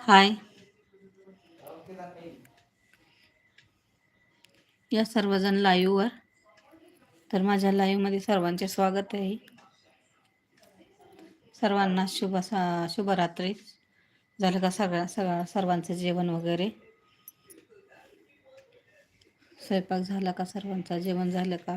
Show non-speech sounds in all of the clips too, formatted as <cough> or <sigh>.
हाय या सर्वजण लाईव्हवर तर माझ्या लाईव्हमध्ये सर्वांचे स्वागत आहे. सर्वांना शुभ शुभरात्री. झालं का सगळ्या सगळ्या सर्वांचं जेवण वगैरे? स्वयंपाक झाला का सर्वांचा? जेवण झालं का?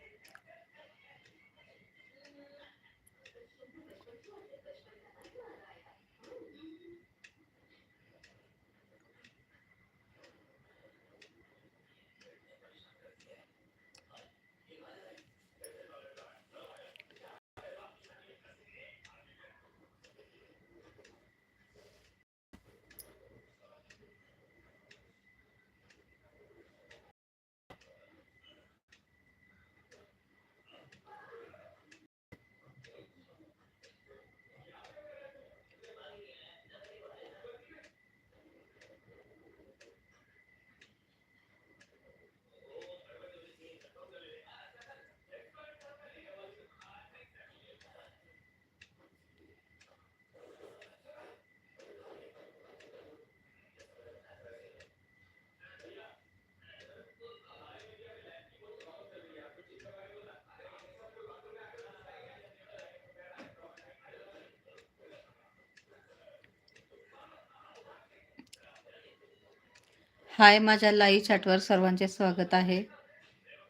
हाय माझ्या लाईव्ह चॅटवर सर्वांचे स्वागत आहे.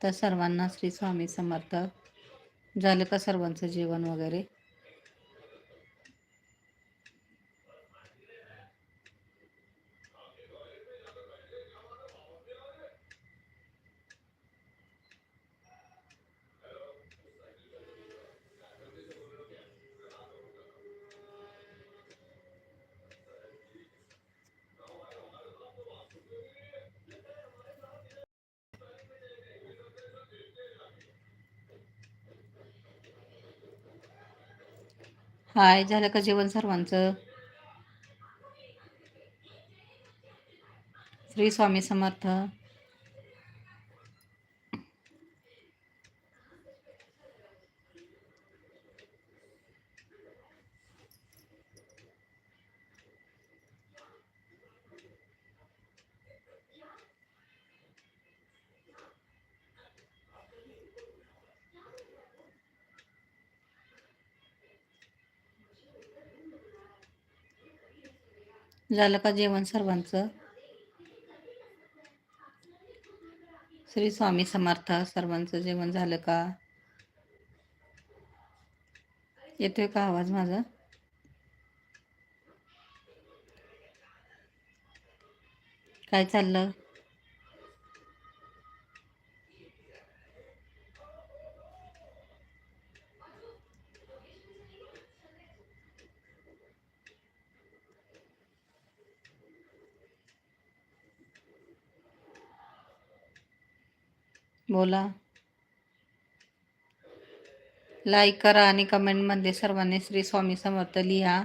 तर सर्वांना श्री स्वामी समर्थ. झालं का सर्वांचं जेवण वगैरे? हाय झालं का जेवण सर्वांचं? श्री स्वामी समर्थ. झालं का जेवण सर्वांचं. श्री स्वामी समर्थ सर्वांचं जेवण झालं का? येतोय का आवाज माझा? काय चाललं? बोला. लाईक करा आणि कमेंटमध्ये सर्वांनी श्री स्वामी समर्थ लिहा.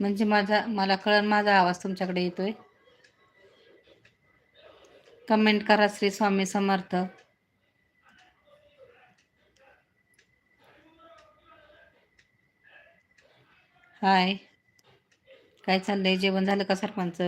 म्हणजे माझा मला कळण माझा आवाज तुमच्याकडे येतोय. कमेंट करा श्री स्वामी समर्थ. हाय काय चाललंय? जेवण झालं का सरपंच?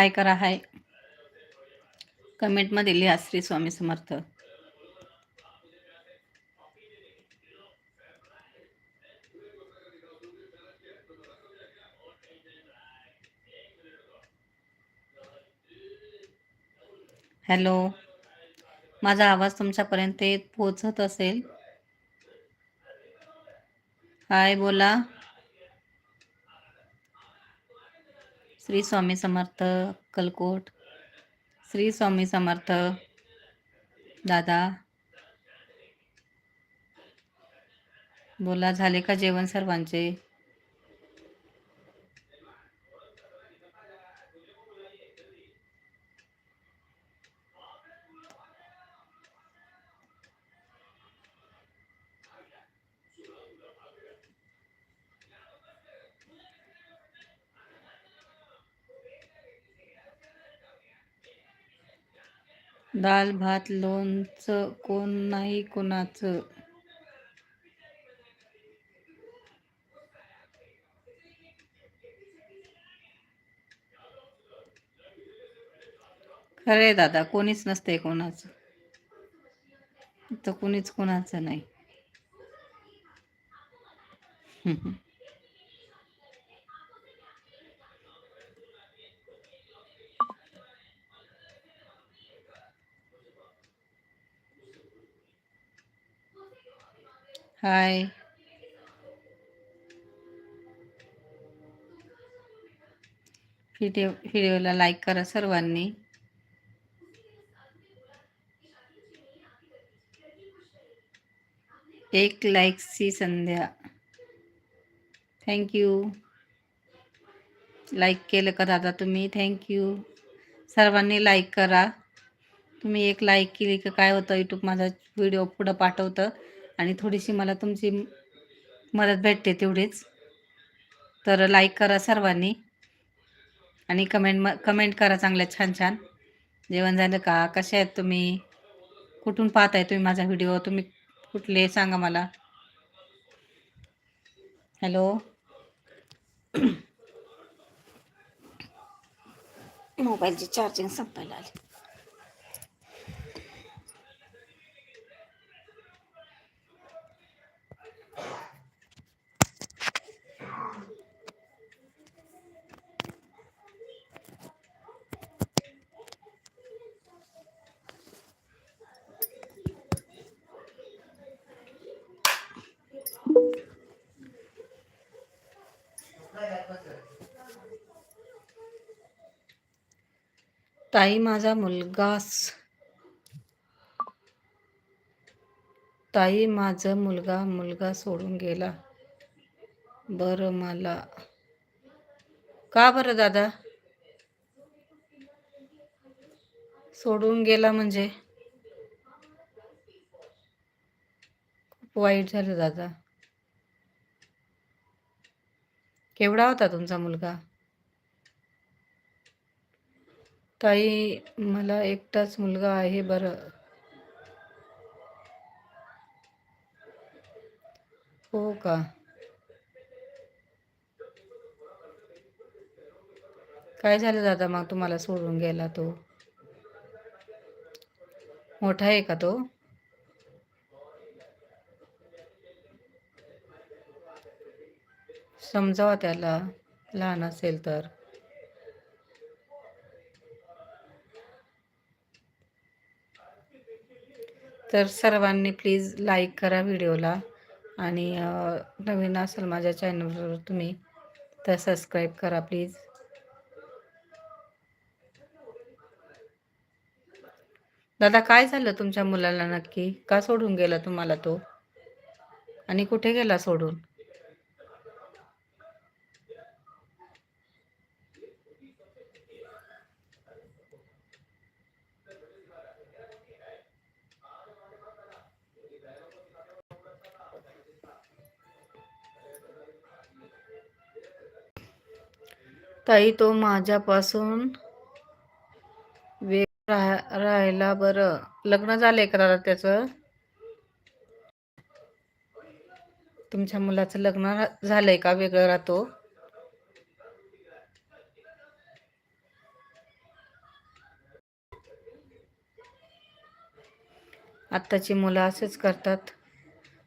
हाय करा हाय? कमेंटमध्ये लिहा श्री स्वामी समर्थ. हॅलो माझा आवाज तुमच्यापर्यंत पोचत असेल? हाय बोला. श्री स्वामी समर्थ अक्कलकोट श्री स्वामी समर्थ दादा. बोला झाले का जेवण सर्वांचे? दाल भात लोणचं कोण नाही कोणाचं? खरे दादा कोणीच नसते कोणाचं. तर कोणीच कोणाचं नाही. हाय. व्हिडिओ व्हिडिओला लाईक करा सर्वांनी. एक लाईकची संध्या. थँक्यू लाईक केलं का दादा तुम्ही? थँक्यू सर्वांनी लाईक करा. तुम्ही एक लाईक केली की काय होतं? यूट्यूब माझा व्हिडिओ पुढं पाठवतं. आणि थोडीशी मला तुमची मदत भेटते तेवढीच. तर लाईक करा सर्वांनी आणि कमेंट म कमेंट करा चांगल्या छान छान. जेवण झालं का? कसे आहेत तुम्ही? कुठून पाहताय तुम्ही माझा व्हिडिओ तुम्ही कुठले सांगा मला. हॅलो मोबाईलची चार्जिंग संपायला आली. ताई माझा मुलगास ताई माझा मुलगा मुलगा सोडून गेला. बरं मला का बरं दादा? सोडून गेला म्हणजे? खूप वाईट झालं दादा. केवढा होता तुमचा मुलगा? ताई मला एकटाच मुलगा आहे बरं. हो का? काय झालं दादा मग तुम्हाला सोडून गेला तो? मोठा आहे का तो? समजावा त्याला. लहान असेल तर. तर सर्वांनी प्लीज लाईक करा व्हिडिओला आणि नवीन असेल माझ्या चॅनलवर तुम्ही तर सबस्क्राईब करा प्लीज. दादा काय झालं तुमच्या मुलाला नक्की? का सोडून गेला तुम्हाला तो? आणि कुठे गेला सोडून? ताई तो माझ्यापासून वेग राह राहायला बरं. लग्न झालंय का दादा त्याचं? तुमच्या मुलाचं लग्न झालंय का वेगळं राहतो? आत्ताची मुलं असेच करतात.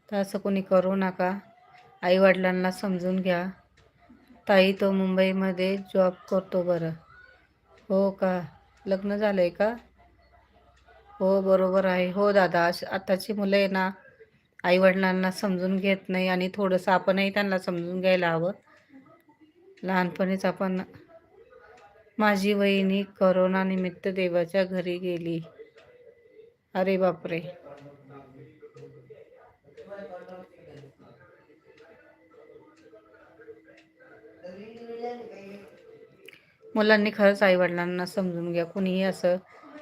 तर असं कोणी करू नका. आईवडिलांना समजून घ्या. ताई तो मुंबईमध्ये जॉब करतो बरं. हो का? लग्न झालं आहे का? हो बरोबर आहे. हो दादा. आताची मुलं आहे ना आईवडिलांना समजून घेत नाही आणि थोडंसं आपणही त्यांना समजून घ्यायला हवं. लहानपणीच आपण माझी वहिनी करोनानिमित्त देवाच्या घरी गेली. अरे बापरे! मुलांनी खरंच आईवडिलांना समजून घ्या. कुणीही असं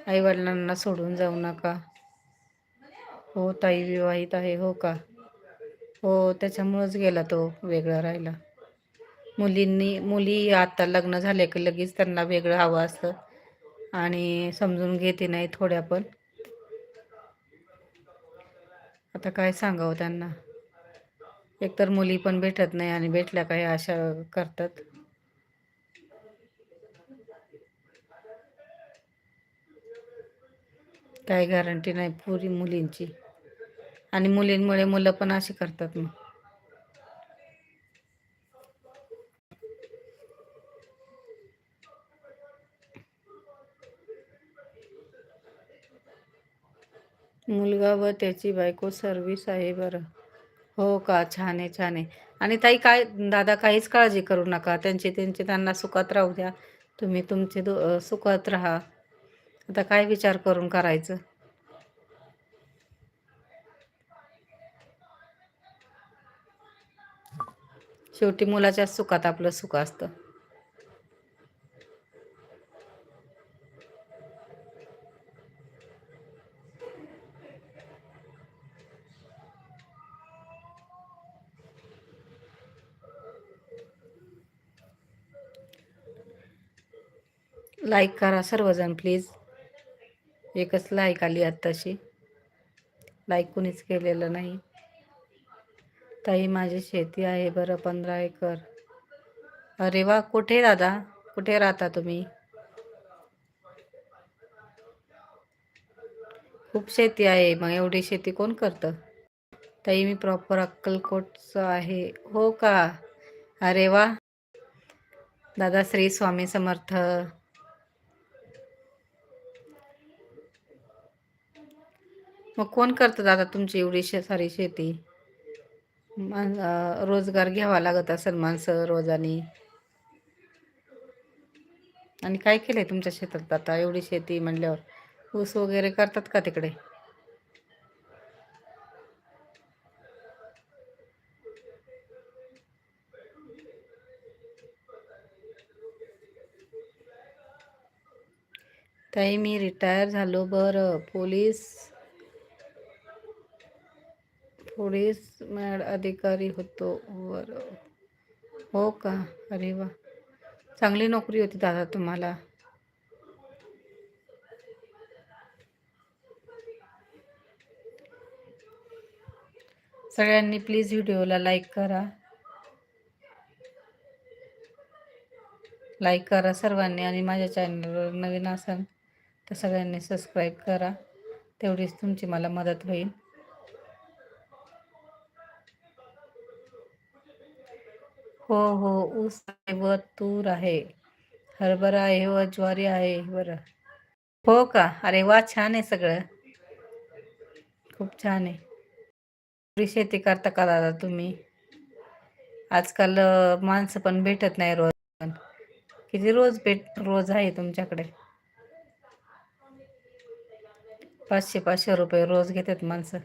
आईवडिलांना सोडून जाऊ नका. हो ताई विवाहित आहे हो का? हो त्याच्यामुळंच गेला तो वेगळा राहिला. मुलींनी मुली आता लग्न झाले की लगेच त्यांना वेगळं हवं असतं. आणि समजून घेते नाही थोड्या पण. आता काय सांगावं त्यांना? एकतर मुली पण भेटत नाही आणि भेटल्या काही अशा करतात. काही गॅरंटी नाही पुरी मुलींची. आणि मुलींमुळे मुलं पण अशी करतात मग. मुलगा व त्याची बायको सर्विस आहे बरं. हो का? छान आहे छान आहे. आणि ताई काय दादा काहीच काळजी करू नका. त्यांचे त्यांचे त्यांना सुखात राहू द्या. तुम्ही तुमचे दो सुखात राहा. आता काय विचार करून करायचं? शेवटी मुलाच्या सुखात आपलं सुख असतं. लाईक करा सर्वजण प्लीज. एकच लाईक आली आत्ताशी. लाईक कुणीच केलेलं नाही. ताई माझी शेती आहे बरं पंधरा एकर. अरे वा कुठे दादा? कुठे राहता तुम्ही? खूप शेती आहे. मग एवढी शेती कोण करतं? ताई मी प्रॉपर अक्कलकोटचं आहे. हो का? अरे वा. दादा श्री स्वामी समर्थ. मग कोण करतं दादा तुमची एवढी शे सारी शेती? मान रोजगार घ्यावा लागत असेल माणसं रोजानी. आणि काय केलंय तुमच्या शेतात आता एवढी शेती म्हणल्यावर? ऊस वगैरे करतात का तिकडे? ताई मी रिटायर झालो बरं. पोलीस पोलीस मॅड अधिकारी होतो बरं हो का? अरे वा. चांगली नोकरी होती दादा तुम्हाला. सगळ्यांनी प्लीज व्हिडिओला लाईक करा. लाईक करा सर्वांनी आणि माझ्या चॅनलवर नवीन असाल तर सगळ्यांनी सबस्क्राईब करा. तेवढीच तुमची मला मदत होईल. हो हो. ऊस आहे व तूर आहे. हरभरा आहे व ज्वारी आहे. बरं. हो का? अरे वा छान आहे सगळं. खूप छान आहे. एवढी शेती करता का दादा तुम्ही? आजकाल माणसं पण भेटत नाही रोज पण. किती रोज भेट रोज आहे तुमच्याकडे? पाचशे पाचशे रुपये रोज घेतात माणसं.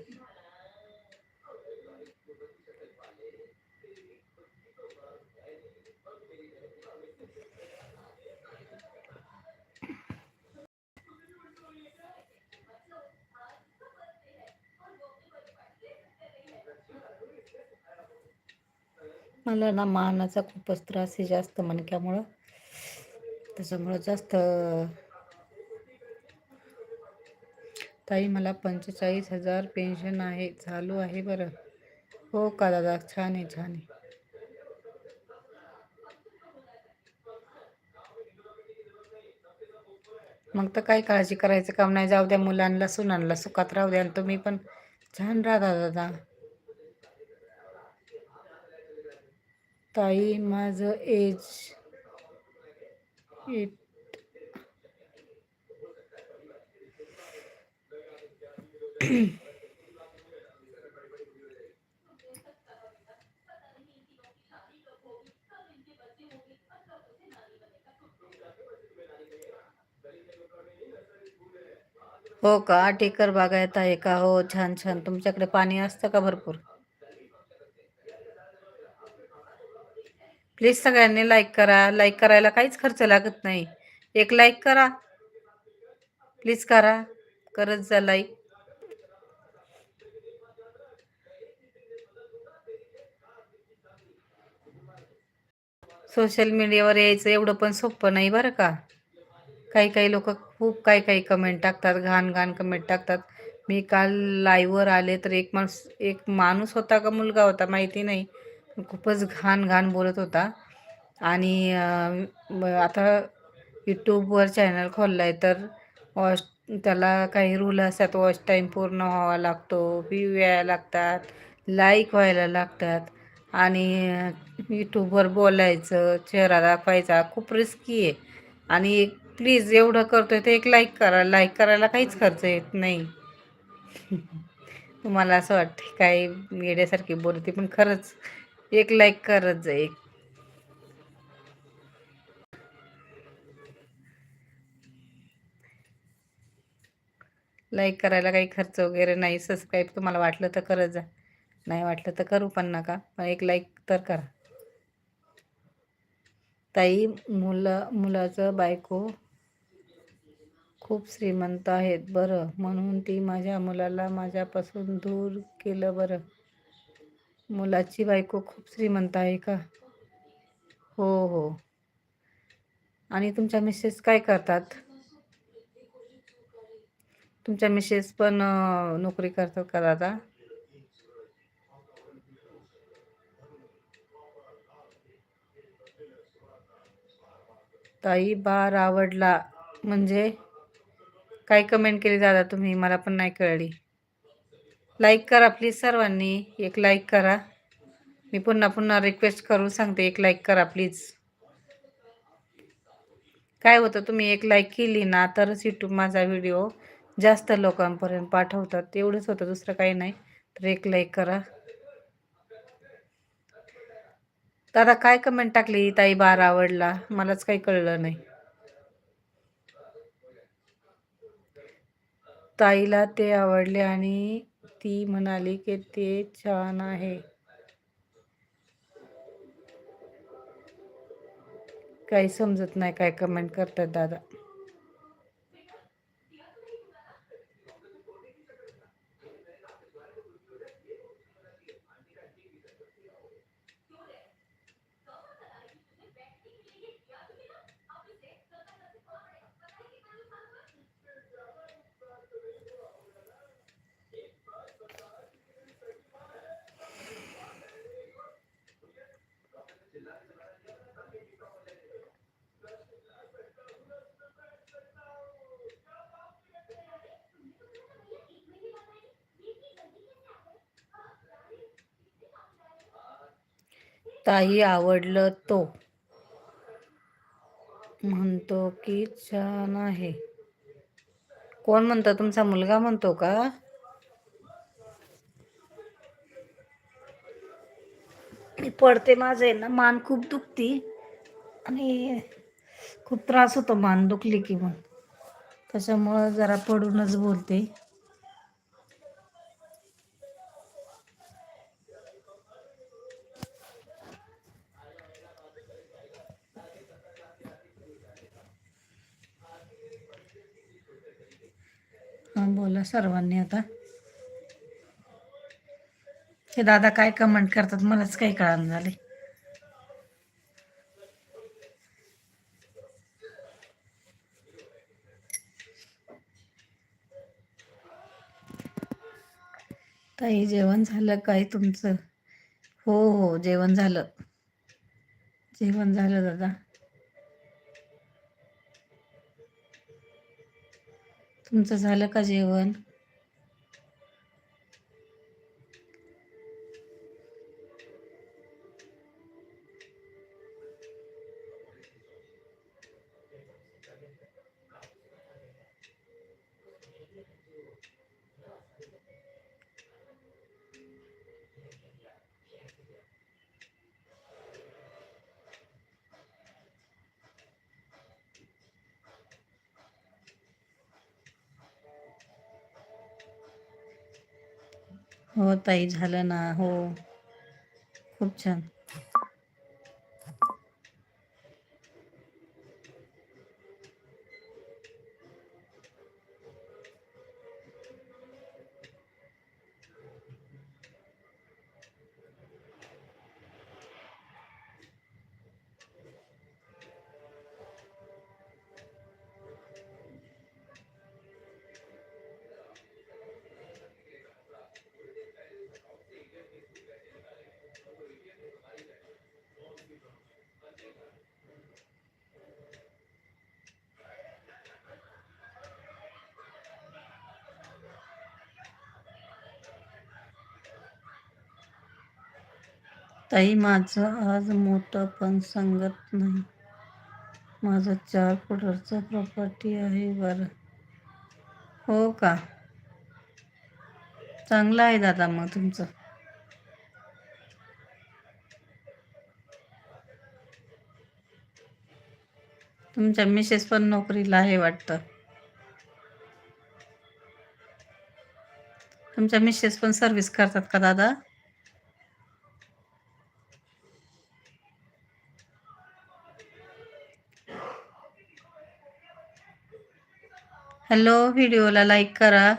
मला ना मानाचा खूपच त्रास आहे जास्त मणक्यामुळं. त्याच्यामुळं जास्त ताई मला पंचेचाळीस हजार पेन्शन आहे चालू आहे बरं. हो का दादा? छान आहे छान आहे. मग तर काही काळजी करायचं काम नाही. जाऊ द्या मुलांना सुनांना सुखात राहू द्या आणि तुम्ही पण छान राहा दादा. ताई माझं एज इट हो का? टेकर बागायत आहे का? हो छान छान. तुमच्याकडे पाणी असतं का भरपूर? प्लीज सगळ्यांनी लाईक करा. लाईक करायला काहीच खर्च लागत नाही. एक लाईक करा. प्लीज करा. करत जा लाईक सोशल मीडियावर यायचं एवढं पण सोपं नाही बरं का? काही काही लोक खूप काही काही कमेंट टाकतात. घाण घाण कमेंट टाकतात. मी काल लाईव्हवर आले तर एक माणूस एक माणूस होता का मुलगा होता माहिती नाही. खूपच घाण घाण बोलत होता. आणि आता यूट्यूबवर चॅनल खोलला आहे तर वॉश त्याला काही रूल असतात. वॉच टाईम पूर्ण व्हावा लागतो. व्ह्यू यायला लागतात. लाईक व्हायला लागतात. आणि यूट्यूबवर बोलायचं चेहरा दाखवायचा खूप रिस्की आहे. आणि प्लीज एवढं करतोय तर एक लाईक करा. लाईक करायला काहीच खर्च येत नाही. <laughs> तुम्हाला असं वाटते काय येड्यासारखी बोलते पण खरंच एक लाईक करत जा एक. लाईक करायला काही खर्च वगैरे नाही सबस्क्राईब तुम्हाला वाटलं तर करत जा. नाही वाटलं तर करू पण नका पण एक लाईक तर करा. ताई मुलं मुलाचं बायको खूप श्रीमंत आहेत बरं म्हणून ती माझ्या मुलाला माझ्यापासून दूर केलं बरं. मुलाची बायको खूप श्रीमंत आहे का? हो हो. आणि तुमच्या मिसेस काय करतात? तुमच्या मिसेस पण नोकरी करतात का दादा? ताई बार आवडला. म्हणजे? काय कमेंट केली दादा तुम्ही? मला पण नाही कळली. लाईक करा प्लीज सर्वांनी. एक लाईक करा. मी पुन्हा पुन्हा रिक्वेस्ट करून सांगते एक लाईक करा प्लीज. काय होतं तुम्ही एक लाईक केली ना तरच यूट्यूब माझा व्हिडिओ जास्त लोकांपर्यंत पाठवतात. तेवढंच होतं दुसरं काही नाही. तर एक लाईक करा. दादा काय कमेंट टाकली ताई बार आवडला? मलाच काही कळलं नाही. ताईला ते आवडले आणि ती म्हणाली की ते छान आहे. काही समजत नाही काय कमेंट करतात दादा. ताई आवडलं तो. म्हणतो की छान आहे. कोण म्हणतो? तुमचा मुलगा म्हणतो का? मी पडते माझे ना मान खूप दुखती. आणि खूप त्रास होतो मान दुखली की मग. त्याच्यामुळं जरा पडूनच बोलते हां बोला सर्वांनी आता. हे दादा काय कमेंट करतात मलाच काही कळालं झाले ताई जेवण झालं काय तुमचं? हो हो जेवण झालं. जेवण झालं दादा. तुमचं झालं का जेवण? हो ताई झालं ना. हो. खूप छान. ताई माझं आज मोठं पण सांगत नाही. माझं चार फुटरचं प्रॉपर्टी आहे बरं. हो का? चांगलं आहे दादा मग तुमचं. तुमच्या मिसेस पण नोकरीला आहे वाटतं. तुमच्या मिसेस पण सर्व्हिस करतात का दादा? हॅलो व्हिडिओला लाईक करा.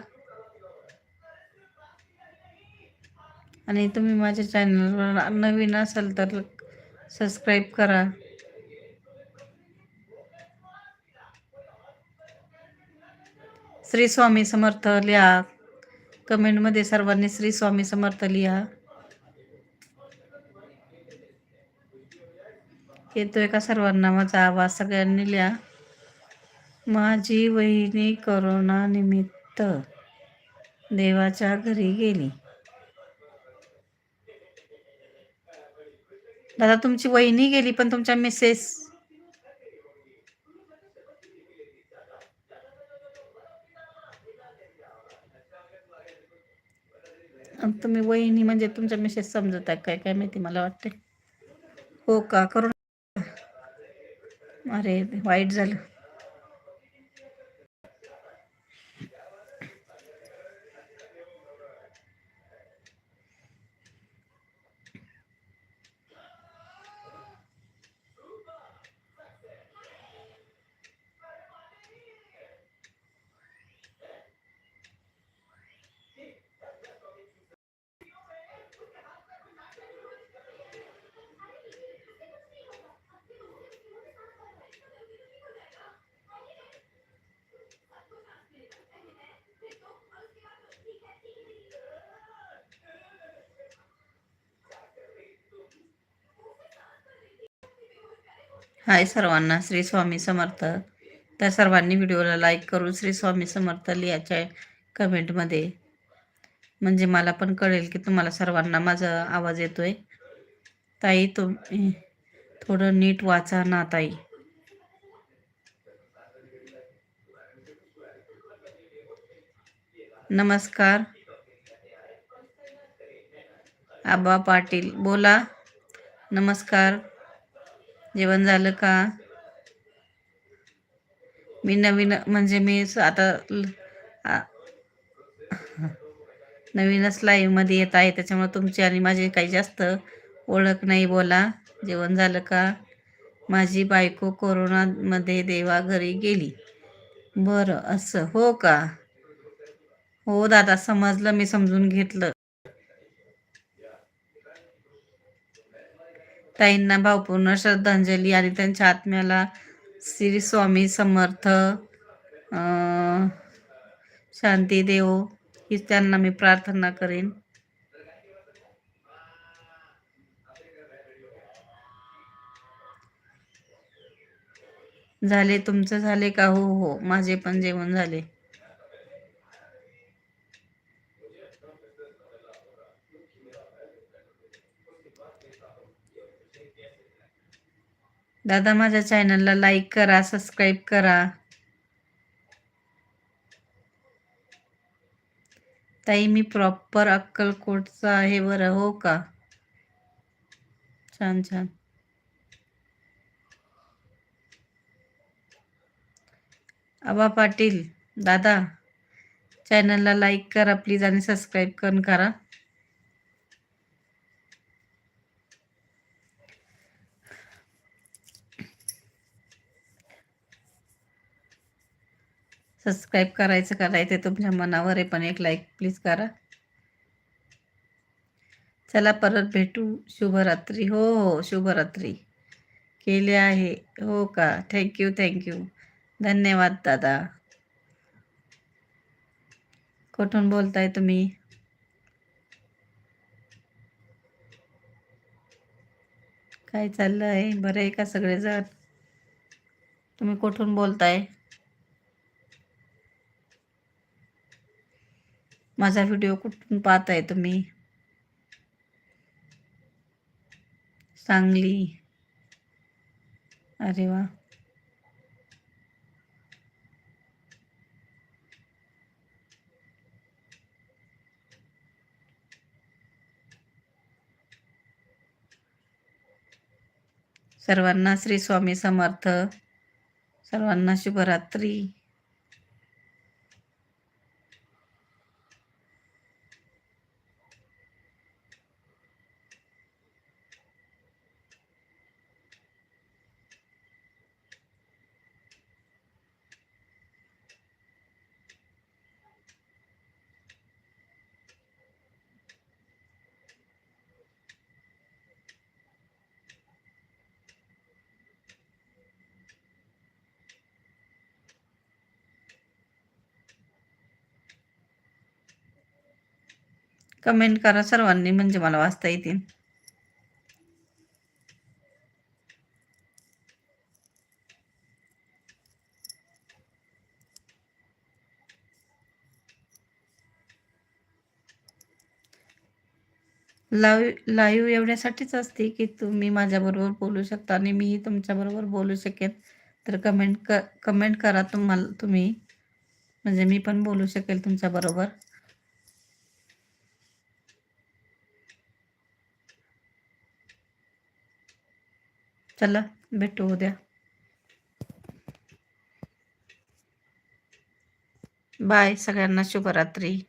आणि तुम्ही माझ्या चॅनलवर नवीन असाल तर सबस्क्राईब करा. श्री स्वामी समर्थ लिहा. कमेंटमध्ये सर्वांनी श्री स्वामी समर्थ लिहा. येतोय का सर्वांना माझा आवाज? सगळ्यांनी लिहा. माझी वहिनी करोना निमित्त देवाच्या घरी गेली. दादा तुमची वहिनी गेली पण तुमच्या मिसेस तुम्ही वहिनी म्हणजे तुमच्या मिसेस समजत आहे काय काय माहिती मला वाटते हो का? करून? अरे वाईट झालं. हाय सर्वांना. श्री स्वामी समर्थ. त्या सर्वांनी व्हिडिओला लाईक करून श्री स्वामी समर्थ लिहायच्या कमेंटमध्ये. म्हणजे मला पण कळेल की तुम्हाला सर्वांना माझा आवाज येतोय. ताई तुम्ही थोडं नीट वाचा ना ताई. नमस्कार. आबा पाटील बोला. नमस्कार. जेवण झालं का? मी नवीन म्हणजे मी आता नवीनच लाईव्हमध्ये येत आहे त्याच्यामुळे तुमची आणि माझी काही जास्त ओळख नाही बोला. जेवण झालं का? माझी बायको कोरोनामध्ये देवा घरी गेली. बरं असं हो का? हो दादा समजलं मी समजून घेतलं. ताईंना भावपूर्ण श्रद्धांजली. आणि त्यांच्या आत्म्याला श्री स्वामी समर्थ शांती देव ही त्यांना मी प्रार्थना करेन. झाले तुमचं झाले का? हो हो माझे पण जेवण झाले. दादा माझ्या चॅनलला लाईक करा सबस्क्राईब करा. ताई मी प्रॉपर अक्कलकोटचा आहे बरं हो का? छान छान. आबा पाटील दादा चॅनलला लाईक करा प्लीज आणि सबस्क्राईब करून करा. सबस्क्राईब करायचं का? नाही ते तुमच्या मनावर आहे पण एक लाईक प्लीज करा. चला परत भेटू. शुभरात्री. हो हो, हो शुभरात्री. केले आहे. हो का? थँक्यू थँक्यू धन्यवाद दादा. कुठून बोलताय तुम्ही? काय चाललं आहे बरं आहे का सगळेजण? तुम्ही कुठून बोलताय? माझा व्हिडिओ कुठून पाहताय तुम्ही? सांगली. अरे वा. सर्वांना श्री स्वामी समर्थ. सर्वांना शुभरात्री. कमेंट करा सर्वांनी म्हणजे मला वाचता येतील. लाईव्ह लाईव्ह एवढ्यासाठीच असते की तुम्ही माझ्याबरोबर बोलू शकता आणि मीही तुमच्याबरोबर बोलू शकेन. तर कमेंट क कमेंट करा तुम्हाला तुम्ही. म्हणजे मी पण बोलू शकेल तुमच्याबरोबर. चला भेटू उद्या. बाय सगळ्यांना शुभरात्री.